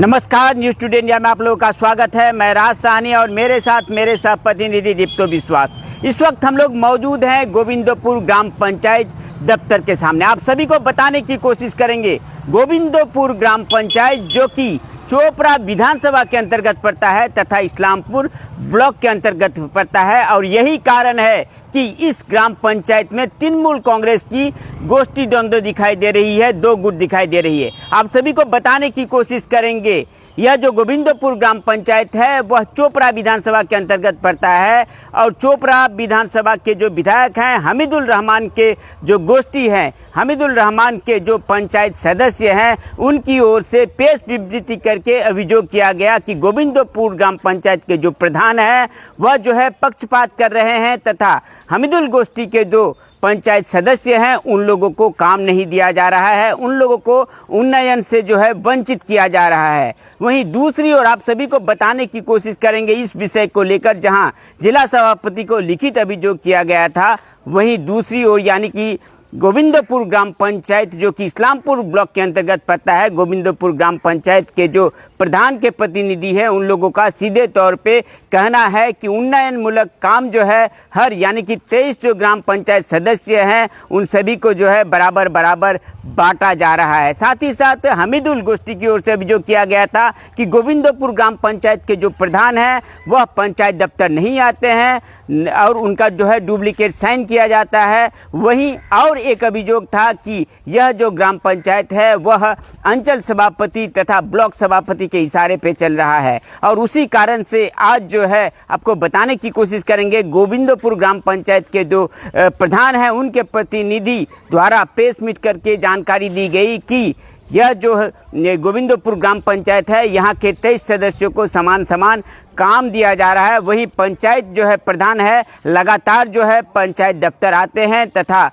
नमस्कार news today India में आप लोगों का स्वागत है। मैं राज सहनी और मेरे साथ मेरे सह प्रतिनिधि दीप्तो विश्वास इस वक्त हम लोग मौजूद हैं गोविंदपुर ग्राम पंचायत दफ्तर के सामने। आप सभी को बताने की कोशिश करेंगे, गोविंदपुर ग्राम पंचायत जो कि चोपड़ा विधानसभा के अंतर्गत पड़ता है तथा इस्लामपुर ब्लॉक के अंतर्गत पड़ता है और यही कारण है कि इस ग्राम पंचायत में तृणमूल कांग्रेस की गोष्ठी द्वंद्व दिखाई दे रही है, दो गुट दिखाई दे रही है। आप सभी को बताने की कोशिश करेंगे यह जो गोविंदपुर ग्राम पंचायत है, वह चोपड़ा विधानसभा के अंतर्गत पड़ता है और चोपड़ा विधानसभा के जो विधायक हैं, हमीदुल रहमान के जो गोष्ठी हैं, हमीदुल रहमान के जो पंचायत सदस्य हैं, उनकी ओर से पेश विवृत्ति करके अभियोग किया गया कि गोविंदपुर ग्राम पंचायत के जो प्रधान हैं, वह जो है पक्षपात कर रहे हैं तथा हमीदुल गोष्ठी के जो पंचायत सदस्य हैं, उन लोगों को काम नहीं दिया जा रहा है, उन लोगों को उन्नयन से जो है वंचित किया जा रहा है। वहीं दूसरी ओर आप सभी को बताने की कोशिश करेंगे इस विषय को लेकर, जहाँ जिला सभापति को लिखित अभियोग किया गया था, वहीं दूसरी ओर यानी कि गोविंदपुर ग्राम पंचायत, जो कि इस्लामपुर ब्लॉक के अंतर्गत पड़ता है, गोविंदपुर ग्राम पंचायत के जो प्रधान के प्रतिनिधि हैं, उन लोगों का सीधे तौर पे कहना है कि उन्नयन मूलक काम जो है, हर यानी कि तेईस जो ग्राम पंचायत सदस्य हैं, उन सभी को जो है बराबर बराबर बांटा जा रहा है। साथ ही साथ हमीदुल गोष्ठी की ओर से भी जो किया गया था कि गोविंदपुर ग्राम पंचायत के जो प्रधान हैं, वह पंचायत दफ्तर नहीं आते हैं, और उनका जो है डुप्लीकेट साइन किया जाता है। वहीं और एक अभियोग था कि यह जो ग्राम पंचायत है, वह अंचल सभापति तथा ब्लॉक सभापति के इशारे पे चल रहा है। और उसी कारण से आज जो है, आपको बताने की कोशिश करेंगे, गोविंदपुर ग्राम पंचायत के जो प्रधान हैं, उनके प्रतिनिधि द्वारा प्रेस मीट करके जानकारी दी गई कि यह जो गोविंदपुर ग्राम पंचायत है, यहाँ के तेईस सदस्यों को समान समान काम दिया जा रहा है। वही पंचायत जो है, प्रधान है, लगातार जो है, पंचायत दफ्तर आते हैं तथा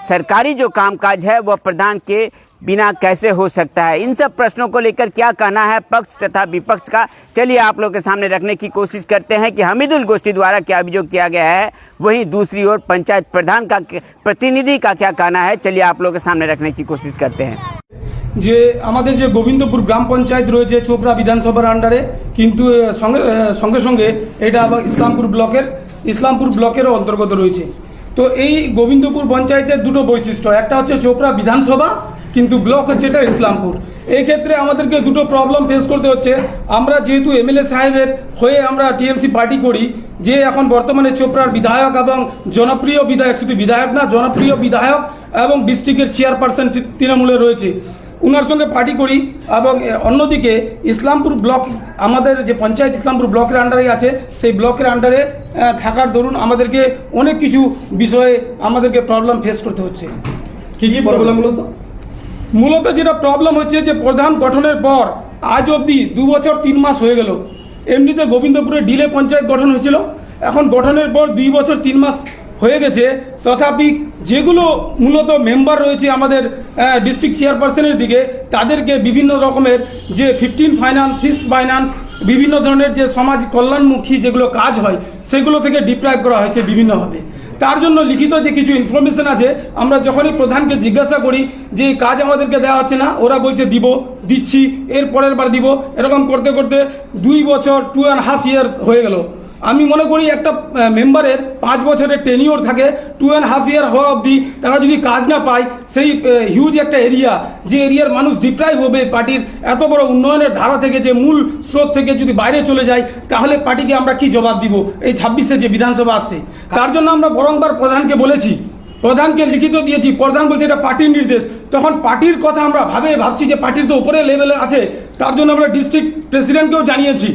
सरकारी जो कामकाज है वह प्रधान के बिना कैसे हो सकता है इन सब प्रश्नों को लेकर क्या कहना है पक्ष तथा विपक्ष का चलिए आप लोग के सामने रखने की कोशिश करते हैं कि हमीदुल गोष्ठी द्वारा क्या अभियोग किया गया है वहीं दूसरी ओर पंचायत प्रधान का प्रतिनिधि का क्या कहना है चलिए आप लोग के सामने रखने की कोशिश करते हैं যে আমাদের যে গোবিন্দপুর গ্রাম পঞ্চায়েত রয়েছে চোপড়া বিধানসভার আন্ডারে কিন্তু আহ, সঙ্গে আহ, সঙ্গে সঙ্গে এটা আবার ইসলামপুর ব্লকের ইসলামপুর ব্লকেরও অন্তর্গত রয়েছে তো এই গোবিন্দপুর পঞ্চায়েতের দুটো বৈশিষ্ট্য। একটা হচ্ছে চোপড়া বিধানসভা, কিন্তু ব্লক হচ্ছে এটা ইসলামপুর। এই ক্ষেত্রে আমাদেরকে দুটো প্রবলেম ফেস করতে হচ্ছে। আমরা যেহেতু এমএলএ সাহেবের হয়ে আমরা টিএমসি পার্টি করি, যে এখন বর্তমানে চোপড়ার বিধায়ক এবং জনপ্রিয় বিধায়ক, শুধু বিধায়ক না, জনপ্রিয় বিধায়ক এবং ডিস্ট্রিক্টের চেয়ারপারসন তৃণমূলে রয়েছে। উনার সঙ্গে পার্টি করি এবং অন্যদিকে ইসলামপুর ব্লক আমাদের যে পঞ্চায়েত ইসলামপুর ব্লকের আন্ডারে আছে সেই ব্লকের আন্ডারে থাকার দরুন আমাদেরকে অনেক কিছু বিষয়ে আমাদেরকে প্রবলেম ফেস করতে হচ্ছে। কি কি প্রবলেম মূলত মূলত যেটা প্রবলেম হচ্ছে যে প্রধান গঠনের পর আজ অবধি দু বছর তিন মাস হয়ে গেল। এমনিতে গোবিন্দপুরে ডিলে পঞ্চায়েত গঠন হয়েছিল। এখন গঠনের পর দুই বছর তিন মাস হয়ে গেছে। তথাপি যেগুলো মূলত মেম্বার রয়েছে আমাদের ডিস্ট্রিক্ট চেয়ারপারসনের দিকে, তাদেরকে বিভিন্ন রকমের যে ফিফটিন ফাইন্যান্স সিক্স ফাইন্যান্স বিভিন্ন ধরনের যে সমাজ কল্যাণমুখী যেগুলো কাজ হয়, সেগুলো থেকে ডিপ্রাইভ করা হয়েছে বিভিন্নভাবে। তার জন্য লিখিত যে কিছু ইনফরমেশন আছে, আমরা যখনই প্রধানকে জিজ্ঞাসা করি যে কাজ আমাদেরকে দেওয়া হচ্ছে না, ওরা বলছে দিব, দিচ্ছি এর পরের বার দিব। এরকম করতে করতে দুই বছর টু অ্যান্ড হাফ ইয়ার্স হয়ে গেল। আমি মনে করি একটা মেম্বারের পাঁচ বছরের টেনিওর থাকে টু অ্যান্ড হাফ ইয়ার হওয়া অবধি তারা যদি কাজ না পায়, সেই হিউজ একটা এরিয়া যে এরিয়ার মানুষ ডিপ্রাইভ হবে, পার্টির এত বড় উন্নয়নের ধারা থেকে যে মূল স্রোত থেকে যদি বাইরে চলে যায়, তাহলে পার্টিকে আমরা কি জবাব দিব? এই ছাব্বিশে যে বিধানসভা আসছে, তার জন্য আমরা বরংবার প্রধানকে বলেছি, প্রধানকে লিখিত দিয়েছি, প্রধান বলছে এটা পার্টির নির্দেশ। তখন পার্টির কথা আমরা ভাবে ভাবছি যে পার্টির তো উপরে লেভেলে আছে, তার জন্য আমরা ডিস্ট্রিক্ট প্রেসিডেন্টকেও জানিয়েছি।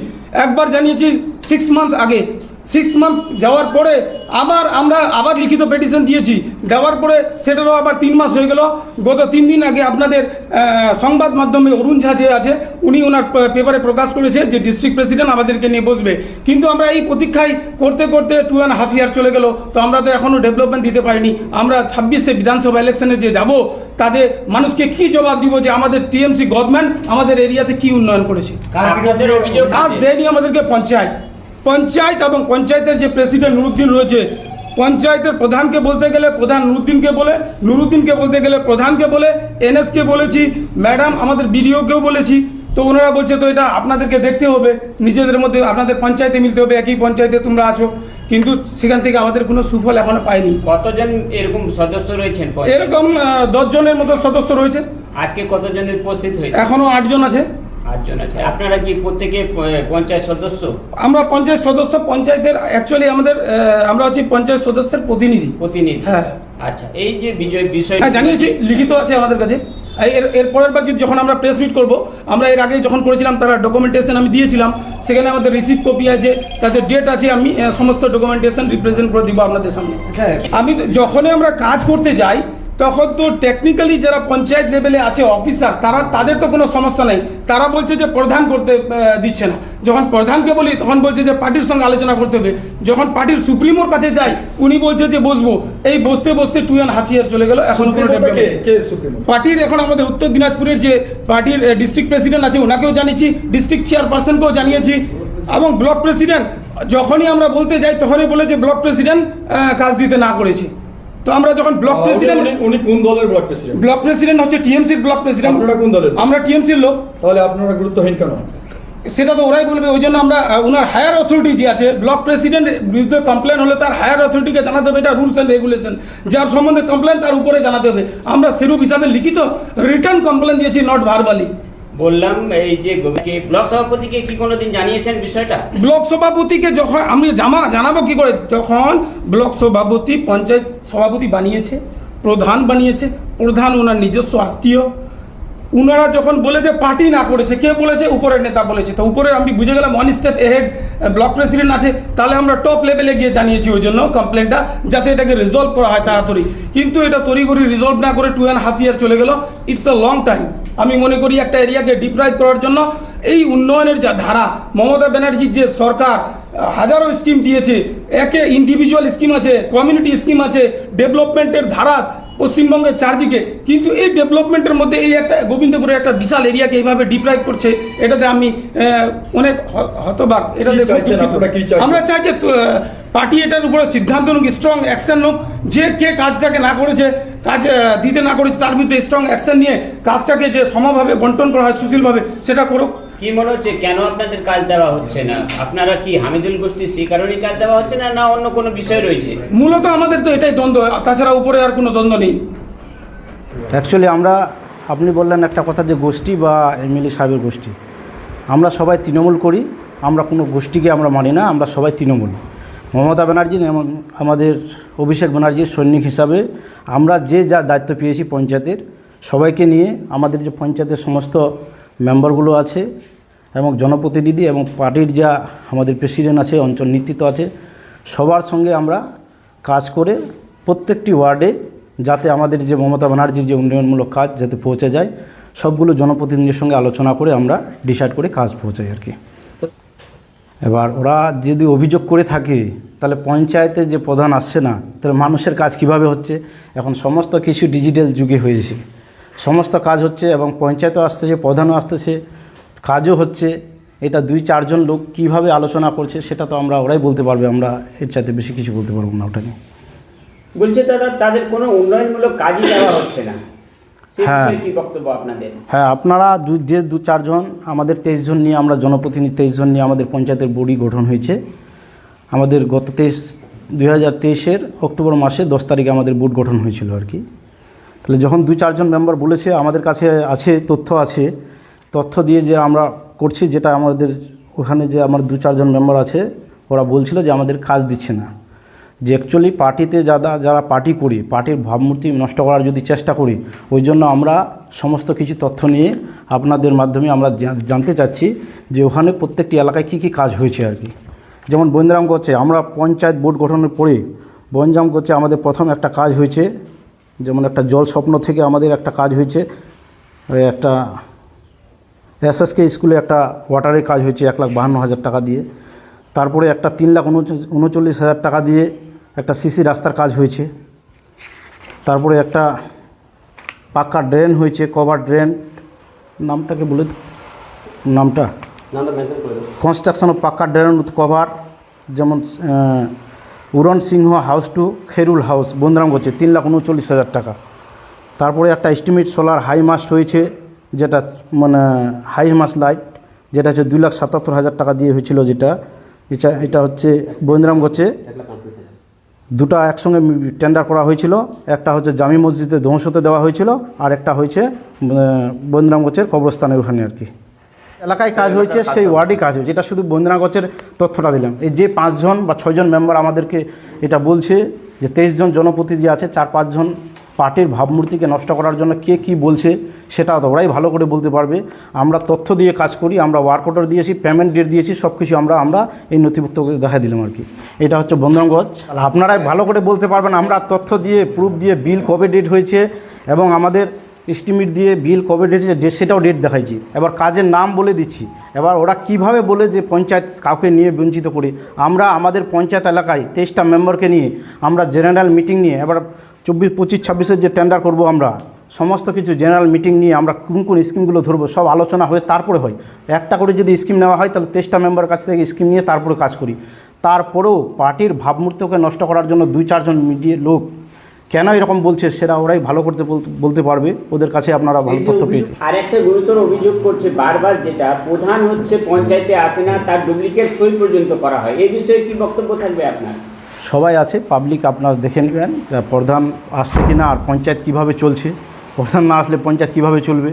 একবার জানিয়েছি সিক্স মান্থ আগে। সিক্স মান্থ যাওয়ার পরে আবার আমরা আবার লিখিত পেটিশন দিয়েছি। দেওয়ার পরে সেটারও আবার তিন মাস হয়ে গেল। গত তিন দিন আগে আপনাদের সংবাদ মাধ্যমে অরুণ ঝা যে আছে উনি ওনার পেপারে প্রকাশ করেছে যে ডিস্ট্রিক্ট প্রেসিডেন্ট আমাদেরকে নিয়ে বসবে। কিন্তু আমরা এই প্রতীক্ষায় করতে করতে টু অ্যান্ড হাফ ইয়ার চলে গেল। তো আমরা তো এখনও ডেভেলপমেন্ট দিতে পারিনি। আমরা ছাব্বিশে বিধানসভা ইলেকশনে যে যাব তাতে মানুষকে কি জবাব দিব যে আমাদের টিএমসি গভর্নমেন্ট আমাদের এরিয়াতে কি উন্নয়ন করেছে? কাজ দেয়নি আমাদেরকে পঞ্চায়েত। পঞ্চায়েত এবং পঞ্চায়েতের যে প্রেসিডেন্ট নুরুদ্দিন রয়েছে পঞ্চায়েতের প্রধানকে বলতে গেলে প্রধান নুরুদ্দিনকে বলে নুরুদ্দিনকে বলতে গেলে প্রধানকে বলে এনএসকে বলেছি ম্যাডাম আমাদের বিডিওকেও বলেছি। তো ওনারা বলছে তো এটা আপনাদেরকে দেখতে হবে নিজেদের মধ্যে আপনাদের পঞ্চায়েতে মিলতে হবে একই পঞ্চায়েতে তোমরা আছো। কিন্তু সেখান থেকে আমাদের কোনো সুফল এখনও পাইনি। কতজন এরকম সদস্য রয়েছেন এরকম দশ জনের মতো সদস্য রয়েছে। আজকে কতজনের উপস্থিত হয়েছে? এখনও আটজন আছে। আটজন আছে। আপনারা কি প্রত্যেকে পঞ্চায়েত সদস্য? আমরা পঞ্চায়েত সদস্য পঞ্চায়েতের অ্যাকচুয়ালি আমাদের আমরা হচ্ছি পঞ্চায়েত সদস্যের প্রতিনিধি। প্রতিনিধি। হ্যাঁ। আচ্ছা এই যে বিজয় বিষয় হ্যাঁ জানিয়েছি লিখিত আছে আমাদের কাছে। এর এর পরের বার যদি যখন আমরা প্রেস মিট করব আমরা এর আগে যখন করেছিলাম তারা ডকুমেন্টেশন আমি দিয়েছিলাম সেখানে আমাদের রিসিভ কপি আছে তাদের ডেট আছে আমি সমস্ত ডকুমেন্টেশন রিপ্রেজেন্ট করে দিব আপনাদের সামনে। আমি যখনই আমরা কাজ করতে যাই তখন তো টেকনিক্যালি যারা পঞ্চায়েত লেভেলে আছে অফিসার তারা তাদের তো কোনো সমস্যা নেই। তারা বলছে যে প্রধান করতে দিচ্ছে না। যখন প্রধানকে বলি তখন বলছে যে পার্টির সঙ্গে আলোচনা করতে হবে। যখন পার্টির সুপ্রিমোর কাছে যাই উনি বলছে যে বসবো। এই বসতে বসতে টু অ্যান্ড হাফ ইয়ার চলে গেল এখন পার্টির এখন আমাদের উত্তর দিনাজপুরের যে পার্টির ডিস্ট্রিক্ট প্রেসিডেন্ট আছে ওনাকেও জানিয়েছি ডিস্ট্রিক্ট চেয়ারপারসনকেও জানিয়েছি এবং ব্লক প্রেসিডেন্ট যখনই আমরা বলতে যাই তখনই বলে যে ব্লক প্রেসিডেন্ট কাজ দিতে না করেছে। তো আমরা যখন ব্লক প্রেসিডেন্ট উনি কোন দলের ব্লক প্রেসিডেন্ট? ব্লক প্রেসিডেন্ট হচ্ছে টিএমসির ব্লক প্রেসিডেন্ট। আপনারা কোন দলের? আমরা টিএমসির লোক। তাহলে আপনারা গুরুত্বহীন কেন? সেটা তো ওরাই বলবে ওই জন্য আমরা ওনার হায়ার অথরিটি যে আছে ব্লক প্রেসিডেন্ট বিরুদ্ধে কমপ্লেন হলে তার হায়ার অথরিটিকে জানাতে হবে এটা রুলস অ্যান্ড রেগুলেশন যার সম্বন্ধে কমপ্লেন তার উপরে জানাতে হবে। আমরা সেরূপ হিসাবে লিখিত রিটার্ন কমপ্লেন দিয়েছি নট ভার্বালি বললাম, এই যে ব্লক সভাপতিকে কি কোনোদিন জানিয়েছেন বিষয়টা? ব্লক সভাপতিকে যখন, আমি জামা, জানাব কি করে? যখন ব্লক সভাপতি, পঞ্চায়েত সভাপতি বানিয়েছে, প্রধান বানিয়েছে, প্রধান ওনার নিজস্ব আত্মীয়, উনারা যখন বলে যে পার্টি না করেছে কে বলেছে উপরের নেতা বলেছে, তো উপরে আমি বুঝে গেলাম one step ahead block president আছে, তাহলে আমরা টপ লেভেলে গিয়ে জানিয়েছি ওই জন্য কমপ্লেনটা যাতে এটাকে রিজলভ করা হয় তাড়াতাড়ি। কিন্তু এটা তড়িঘড়ি রিজলভ না করে টু অ্যান্ড হাফ ইয়ার চলে গেল ইটস আ লং টাইম আমি মনে করি একটা এরিয়াকে ডিপ্রাইভ করার জন্য এই উন্নয়নের যা ধারা, মমতা ব্যানার্জির যে সরকার হাজারো স্কিম দিয়েছে। একে ইন্ডিভিজুয়াল স্কিম আছে কমিউনিটি স্কিম আছে ডেভেলপমেন্টের ধারা পশ্চিমবঙ্গের চারদিকে। কিন্তু এই ডেভেলপমেন্টের মধ্যে এই একটা গোবিন্দপুরের একটা বিশাল এরিয়াকে এইভাবে ডিপ্রাইভ করছে এটাতে আমি অনেক হতবাক। এটাতে? আমরা চাই যে পার্টি এটার উপরে সিদ্ধান্ত নিক স্ট্রং অ্যাকশন হোক। যে কে কাজটাকে না করেছে কাজ দিতে না করেছে তার বিরুদ্ধে স্ট্রং অ্যাকশন নিয়ে কাজটাকে যে সমভাবে বন্টন করা হয় সুশীলভাবে সেটা করুক। কি মনে হচ্ছে কেন আপনাদের কাজ দেওয়া হচ্ছে না? আপনারা কি হামিদুল গোষ্ঠী সেই কারণেই কাজ দেওয়া হচ্ছে না না অন্য কোনো বিষয় রয়েছে? মূলত আমাদের তো এটাই দ্বন্দ্ব তাছাড়া উপরে আর কোনো দ্বন্দ্ব নেই। অ্যাকচুয়ালি আমরা আপনি বললেন একটা কথা যে গোষ্ঠী বা এমএলএ সাহেবের গোষ্ঠী। আমরা সবাই তৃণমূল করি আমরা কোনো গোষ্ঠীকে আমরা মানি না আমরা সবাই তৃণমূল। মমতা ব্যানার্জি এবং আমাদের অভিষেক ব্যানার্জির সৈনিক হিসাবে আমরা যে যা দায়িত্ব পেয়েছি পঞ্চায়েতের সবাইকে নিয়ে আমাদের যে পঞ্চায়েতের সমস্ত মেম্বারগুলো আছে, এবং জনপ্রতিনিধি এবং পার্টির যা আমাদের প্রেসিডেন্ট আছে, অঞ্চল নেতৃত্ব আছে, সবার সঙ্গে আমরা কাজ করে প্রত্যেকটি ওয়ার্ডে যাতে আমাদের যে মমতা ব্যানার্জির যে উন্নয়নমূলক কাজ যাতে পৌঁছে যায়, সবগুলো জনপ্রতিনিধির সঙ্গে আলোচনা করে আমরা ডিসাইড করে কাজ পৌঁছাই আর কি। এবার ওরা যদি অভিযোগ করে থাকে, তাহলে পঞ্চায়েতে যে প্রধান আসছে না, তাহলে মানুষের কাজ কীভাবে হচ্ছে? এখন সমস্ত কিছু ডিজিটাল যুগে হয়েছে। সমস্ত কাজ হচ্ছে এবং পঞ্চায়েতও আসতেছে প্রধানও আসতেছে কাজও হচ্ছে। এটা দুই চারজন লোক কীভাবে আলোচনা করছে সেটা তো আমরা ওরাই বলতে পারবে আমরা এর চাইতে বেশি কিছু বলতে পারব না ওটা নিয়ে। বলছে দাদা তাদের কোনো উন্নয়নমূলক কাজই দেওয়া হচ্ছে না। হ্যাঁ। কি বক্তব্য আপনাদের? হ্যাঁ আপনারা দু যে দু চারজন আমাদের তেইশ জন নিয়ে আমরা জনপ্রতিনিধি তেইশ জন নিয়ে আমাদের পঞ্চায়েতের বডি গঠন হয়েছে। আমাদের গত তেইশ দুই হাজার তেইশের অক্টোবর মাসে দশ তারিখে আমাদের বুট গঠন হয়েছিল আর কি। তাহলে যখন দু চারজন মেম্বার বলেছে, আমাদের কাছে আছে, তথ্য আছে, তথ্য দিয়ে যে আমরা করছি, যেটা আমাদের ওখানে যে আমার দু চারজন মেম্বার আছে, ওরা বলছিল যে আমাদের কাজ দিচ্ছে না। যে অ্যাকচুয়ালি পার্টিতে যারা যারা পার্টি করি, পার্টির ভাবমূর্তি নষ্ট করার যদি চেষ্টা করি, ওই জন্য আমরা সমস্ত কিছু তথ্য নিয়ে আপনাদের মাধ্যমে আমরা জানতে চাচ্ছি যে ওখানে প্রত্যেকটি এলাকায় কী কী কাজ হয়েছে আর কি। যেমন বন্দিরাম করছে আমরা পঞ্চায়েত বোর্ড গঠনের পরে বনজাম করছে আমাদের প্রথম একটা কাজ হয়েছে যেমন একটা জল স্বপ্ন থেকে আমাদের একটা কাজ হয়েছে ওই একটা এসএসকে স্কুলে একটা ওয়াটারের কাজ হয়েছে এক লাখ বাহান্ন হাজার টাকা দিয়ে। তারপরে একটা তিন লাখ উনচ- উনচল্লিশ হাজার টাকা দিয়ে একটা সিসি রাস্তার কাজ হয়েছে। তারপরে একটা পাক্কা ড্রেন হয়েছে কভার ড্রেন নামটাকে বলে নামটা? Construction of pucca drain with cover যেমন Uran Singh house to Kherul house বন্দরাম করছে, তিন লাখ উনচল্লিশ হাজার টাকা। তারপরে একটা এস্টিমেট সোলার হাই মাস্ট হয়েছে, যেটা মানে হাই মাস লাইট যেটা হচ্ছে দুই লাখ সাতাত্তর হাজার টাকা দিয়ে হয়েছিল যেটা। এটা এটা হচ্ছে বন্দিরাম গোছে দুটা একসঙ্গে টেন্ডার করা হয়েছিল, একটা হচ্ছে জামি মসজিদে ধ্বংসতে দেওয়া হয়েছিল, আর একটা হয়েছে বন্দিরাম গোছের কবরস্থানের ওখানে আর কি। এলাকায় কাজ হয়েছে সেই ওয়ার্ডে কাজ হয়েছে। এটা শুধু বন্দিনা গোছের তথ্যটা দিলাম। এই যে পাঁচজন বা ছয়জন মেম্বার আমাদেরকে এটা বলছে যে তেইশ জন জনপ্রতিনিধি আছে চার পাঁচজন পার্টির ভাবমূর্তিকে নষ্ট করার জন্য কে কি বলছে সেটা তো ওরাই ভালো করে বলতে পারবে। আমরা তথ্য দিয়ে কাজ করি আমরা ওয়ার্ক অর্ডার দিয়েছি পেমেন্ট ডেট দিয়েছি সব কিছু আমরা আমরা এই নথিভুক্ত দেখা দিলাম আর কি। এটা হচ্ছে বন্ধনগঞ্জ আর আপনারাই ভালো করে বলতে পারবেন আমরা তথ্য দিয়ে প্রুফ দিয়ে বিল কবে ডেট হয়েছে এবং আমাদের এস্টিমেট দিয়ে বিল কবে ডেট সেটাও ডেট দেখাইছি। এবার কাজের নাম বলে দিচ্ছি। এবার ওরা কীভাবে বলে যে পঞ্চায়েত কাউকে নিয়ে বঞ্চিত করি? আমরা আমাদের পঞ্চায়েত এলাকায় তেইশটা মেম্বারকে নিয়ে আমরা জেনারেল মিটিং নিয়ে, এবার চব্বিশ, পঁচিশ, ছাব্বিশের যে টেন্ডার করব আমরা, সমস্ত কিছু জেনারেল মিটিং নিয়ে আমরা কোন কোন স্কিমগুলো ধরবো, সব আলোচনা হয়ে তারপরে হয়। একটা করে যদি স্কিম নেওয়া হয়, তাহলে তেইশটা মেম্বার কাছ থেকে স্কিম নিয়ে তারপরে কাজ করি। তারপরেও পার্টির ভাবমূর্তকে নষ্ট করার জন্য দুই, চারজন মিডিয়া লোক কেন এরকম বলছে সেটা ওরাই ভালো করতে বলতে- বলতে পারবে। ওদের কাছে আপনারা ভালো তথ্য পেয়ে আর একটা গুরুতর অভিযোগ করছে বারবার যেটা প্রধান হচ্ছে পঞ্চায়েতে আসে না তার ডুপ্লিকেট সই পর্যন্ত করা হয়। এই বিষয়ে কি বক্তব্য থাকবে আপনার? সবাই আছে পাবলিক আপনারা দেখে নেবেন যে প্রধান আসছে কি না আর পঞ্চায়েত কীভাবে চলছে। প্রধান না আসলে পঞ্চায়েত কীভাবে চলবে?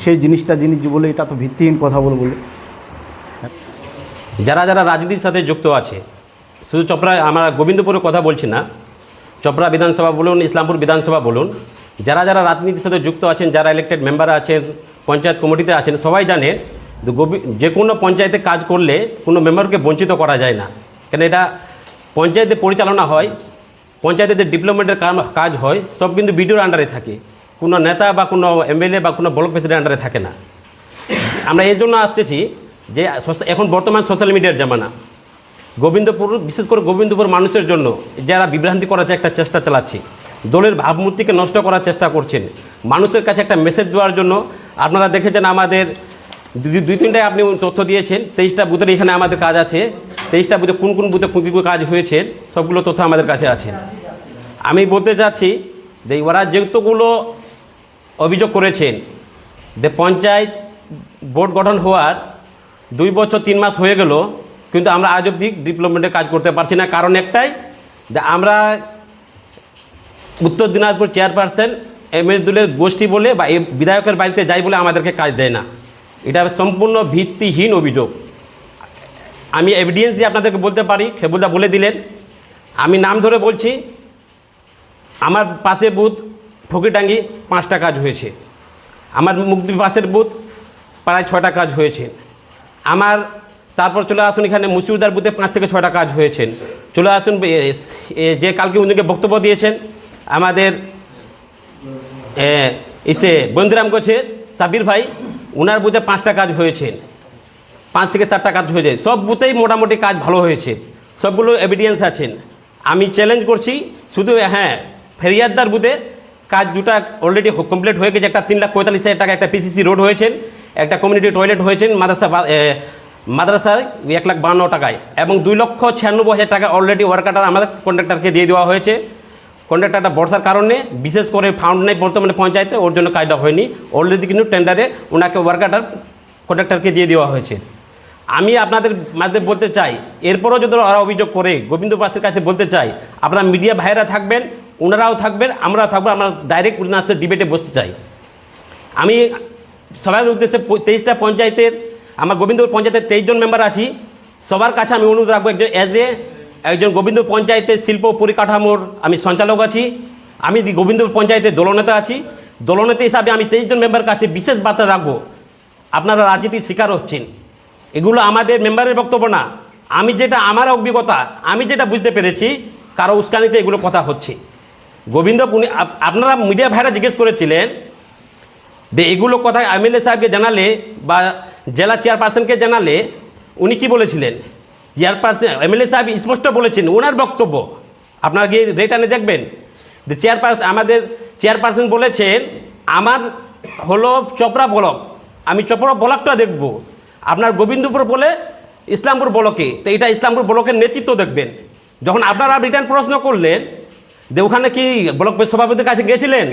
সেই জিনিসটা জিনিস বলে এটা তো ভিত্তিহীন কথা বলে বলে। যারা যারা রাজনীতির সাথে যুক্ত আছে শুধু চপড়া আমরা গোবিন্দপুরের কথা বলছি না চপড়া বিধানসভা বলুন, ইসলামপুর বিধানসভা বলুন, যারা যারা রাজনীতির সাথে যুক্ত আছেন, যারা ইলেক্টেড মেম্বার আছেন, পঞ্চায়েত কমিটিতে আছেন, সবাই জানেন যে কোনো পঞ্চায়েতে কাজ করলে কোনো মেম্বারকে বঞ্চিত করা যায় না। কেন এটা পঞ্চায়েতে পরিচালনা হয়, পঞ্চায়েতে যে ডেভেলপমেন্টের কাজ হয়, সব কিন্তু বিডিওর আন্ডারে থাকে। কোনো নেতা বা কোনো এমএলএ বা কোনো ব্লক প্রেসিডেন্ট আন্ডারে থাকে না। আমরা এই জন্য আসতেছি যে এখন বর্তমান সোশ্যাল মিডিয়ার জামানা। গোবিন্দপুর, বিশেষ করে গোবিন্দপুর মানুষের জন্য যারা বিভ্রান্তি করার একটা চেষ্টা চালাচ্ছে, দলের ভাবমূর্তিকে নষ্ট করার চেষ্টা করছেন, মানুষের কাছে একটা মেসেজ দেওয়ার জন্য আপনারা দেখেছেন আমাদের দুই তিনটায় আপনি তথ্য দিয়েছেন, তেইশটা বুথের এখানে আমাদের কাজ আছে, তেইশটা বুথে কোন কোন বুথে কোন কাজ হয়েছে, সবগুলো তথ্য আমাদের কাছে আছে। আমি বলতে চাচ্ছি যে ওরা যেহেতুগুলো অভিযোগ করেছেন যে পঞ্চায়েত বোর্ড গঠন হওয়ার দুই বছর, তিন মাস হয়ে গেল কিন্তু আমরা আজ অবধি ডেভেলপমেন্টের কাজ করতে পারছি না। কারণ একটাই, যে আমরা Uttar Dinajpur chairperson M S দুলের গোষ্ঠী বলে বা বিধায়কের বাড়িতে যাই বলে আমাদেরকে কাজ দেয় না। এটা সম্পূর্ণ ভিত্তিহীন অভিযোগ। আমি এভিডেন্স দিয়ে আপনাদেরকে বলতে পারি খেবুদা বলে দিলেন। আমি নাম ধরে বলছি, আমার পাশে বুথ ফকিরডাঙ্গি পাঁচটা কাজ হয়েছে। আমার মুক্তি পাশের বুথ প্রায় ছটা কাজ হয়েছে। আমার তারপর চলে আসুন এখানে মুসিউদার বুথে পাঁচ থেকে ছটা কাজ হয়েছেন চলে আসুন যে কালকে উনিকে বক্তব্য দিয়েছেন, আমাদের ইসে বন্দিরাম গোছে সাবির ভাই ওনার বুথে পাঁচটা কাজ হয়েছে। পাঁচ থেকে চারটা কাজ হয়েছে। সব বুথেই মোটামুটি কাজ ভালো হয়েছে। সবগুলো এভিডেন্স আছেন আমি চ্যালেঞ্জ করছি, শুধু হ্যাঁ ফেরিয়াদার বুথে কাজ দুটা অলরেডি কমপ্লিট হয়ে গেছে। একটা তিন লাখ পঁয়তাল্লিশ হাজার টাকা একটা পিসিসি রোড হয়েছেন একটা কমিউনিটি টয়লেট হয়েছেন মাদ্রাসা মাদ্রাসায় এক লাখ বান্ন টাকায় এবং দুই লক্ষ ছিয়ানব্বই হাজার টাকা অলরেডি ওয়ার্কার আমাদের কন্ট্রাক্টরকে দিয়ে দেওয়া হয়েছে। কন্ট্রাক্টরটা বর্ষার কারণে বিশেষ করে ফাউন্ড নেই বর্তমানে পঞ্চায়েতে, ওর জন্য কাজটা হয়নি। অলরেডি কিন্তু টেন্ডারে ওনাকে ওয়ার্কারটার কন্ট্রাক্টরকে দিয়ে দেওয়া হয়েছে। আমি আপনাদের মাধ্যমে বলতে চাই, এরপরও যদি ওরা অভিযোগ করে গোবিন্দ পাসের কাছে বলতে চাই, আপনারা মিডিয়া ভাইরা থাকবেন, ওনারাও থাকবেন আমরা থাকব, আমরা ডাইরেক্ট ওনার ডিবেটে বসতে চাই। আমি সবার উদ্দেশ্যে তেইশটা পঞ্চায়েতের আমার গোবিন্দপুর পঞ্চায়েতের তেইশ জন মেম্বার আছি। সবার কাছে আমি অনুরোধ রাখব একজন অ্যাজ এ একজন গোবিন্দপুর পঞ্চায়েতের শিল্প পরিকাঠামোর আমি সঞ্চালক আছি। আমি দি- গোবিন্দপুর পঞ্চায়েতের দলনেতা আছি। দলনেতা হিসাবে আমি তেইশ জন মেম্বার কাছে বিশেষ বার্তা রাখব। আপনারা রাজনীতির শিকার হচ্ছেন। এগুলো আমাদের মেম্বারের বক্তব্য না। আমি যেটা, আমার অভিজ্ঞতা, আমি যেটা বুঝতে পেরেছি, কারও উস্কানিতে এগুলো কথা হচ্ছে। গোবিন্দ পুনি- আপনারা মিডিয়া ভাইরা জিজ্ঞেস করেছিলেন যে এগুলো কথা এমএলএ সাহেবকে জানালে বা জেলা চেয়ারপারসনকে জানালে উনি কি বলেছিলেন? চেয়ারপারসন এমএলএ সাহেব স্পষ্ট বলেছেন ওনার বক্তব্য। আপনারা গিয়ে রেটানে দেখবেন? যে চেয়ারপারসন আমাদের চেয়ারপারসন বলেছেন, আমার হলো চপড়া ব্লক। আমি চপড়া ব্লকটা দেখব। আপনার গোবিন্দপুর বলে ইসলামপুর ব্লকে। তো এটা ইসলামপুর ব্লকের নেতৃত্ব দেখবেন। যখন আপনারা রিটার্ন প্রশ্ন করলেন, যে ওখানে কি ব্লক সভাপতির কাছে গিয়েছিলেন